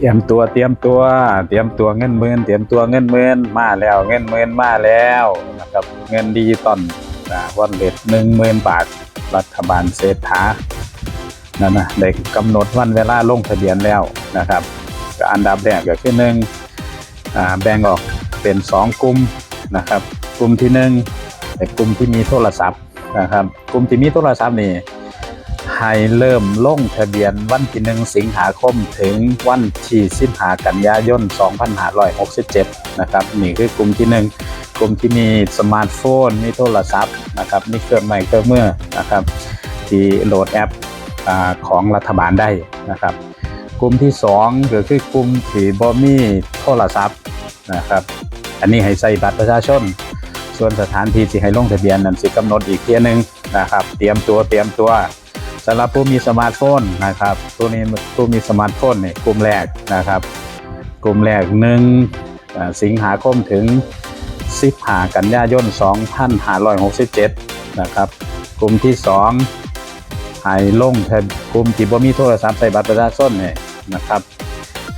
เตรียมตัวเตรียมตัว เตรียมตัวเงินหมื่นเตรียมตัวเงินหมื่นมาแล้ว เงินหมื่นมาแล้วนะครับเงินดิจิตอลนะวันเล็หนึ่งหมื่นบาท รัฐบาลเศรษฐานั่นนะได้กำหนดวันเวลาลงทะเบียนแล้วนะครับก็อันดับแรกก็คือหนึ่งอ่าแบ่งออกเป็นสองกลุ่มนะครับ กลุ่มที่หนึ่งกลุ่มที่มีโทรศัพท์นะครับ กลุ่มที่มีโทรศัพท์นี่ ให้เริ่มลงทะเบียนวันที่หนึ่งสิงหาคมถึงวันที่สิบหากันยายน 2567 นะครับนี่คือกลุ่มที่หนึ่งกลุ่มที่มีสมาร์ทโฟน มีโทรศัพท์นะครับมีเครื่องไม้เครื่องมือนะครับที่โหลดแอปอของรัฐบาลได้นะครับ กลุ่มที่สองก็คือกลุ่มที่บ่มีโทรศัพท์นะครับอันนี้ให้ใส่บัตรประชาชน ส่วนสถานที่ที่ให้ลงทะเบียนนั้นสิกำหนดอีกเทียหนึงนะครับ เตรียมตัวเตรียมตัว สำหรับผู้มีสมาร์ทโฟนนะครับตัวนี้ผู้มีสมาร์ทโฟนเนี่ยกลุ่มแรกนะครับ กลุ่มแรกหนึ่งสิงหาคมถึง15กันยายน2567นะครับ กลุ่มที่สองให้ลงทะกลุ่มที่บ่มีโทรศัพท์ใส่บัตรประชาชนเนี่ยนะครับ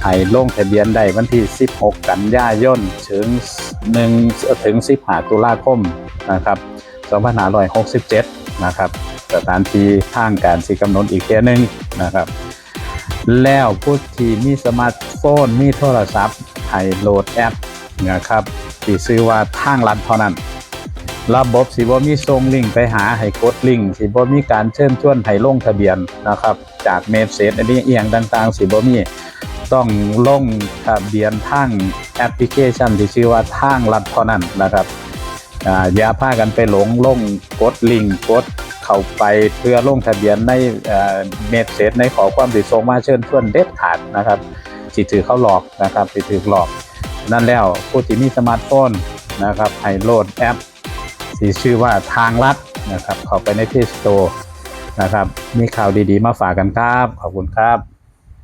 ให้ลงทะเบียนได้วันที่ 16 กันยายนถึง1ถึง15ตุลาคมนะครับ2567นะครับ สถานที่ทางการสิกำหนดอีกแค่หนึงนะครับ แล้วผู้ที่มีสมาร์ทโฟนมีโทรศัพท์ให้โหลดแอปนะครับที่ชื่อว่าทางรัฐเท่านั้นระบบสิบ่มีส่งลิงก์ไปหาให้กดลิงก์สิบ่มีการเชิญชวนให้ลงทะเบียนนะครับ จากเมสเซจอันนี้เอียงต่าง ๆ สิบ่มีต้องลงทะเบียนทางแอปพลิเคชันที่ชื่อว่าทางรัฐเท่านั้นนะครับอ่าอย่าพากันไปหลงลงกดลิงก์กด เข้าไปเพื่อลงทะเบียนในเมสเซจในขอความสิส่งมาเชิญชวนเด็ดขาดนะครับสิถือเขาหลอกนะครับสิถือหลอก นั่นแล้วผู้ที่มีสมาร์ทโฟนนะครับให้โหลดแอปสีชื่อว่าทางลัดนะครับเข้าไปในที่สโตร์นะครับมีข่าวดีๆมาฝากกันครับ ขอบคุณครับ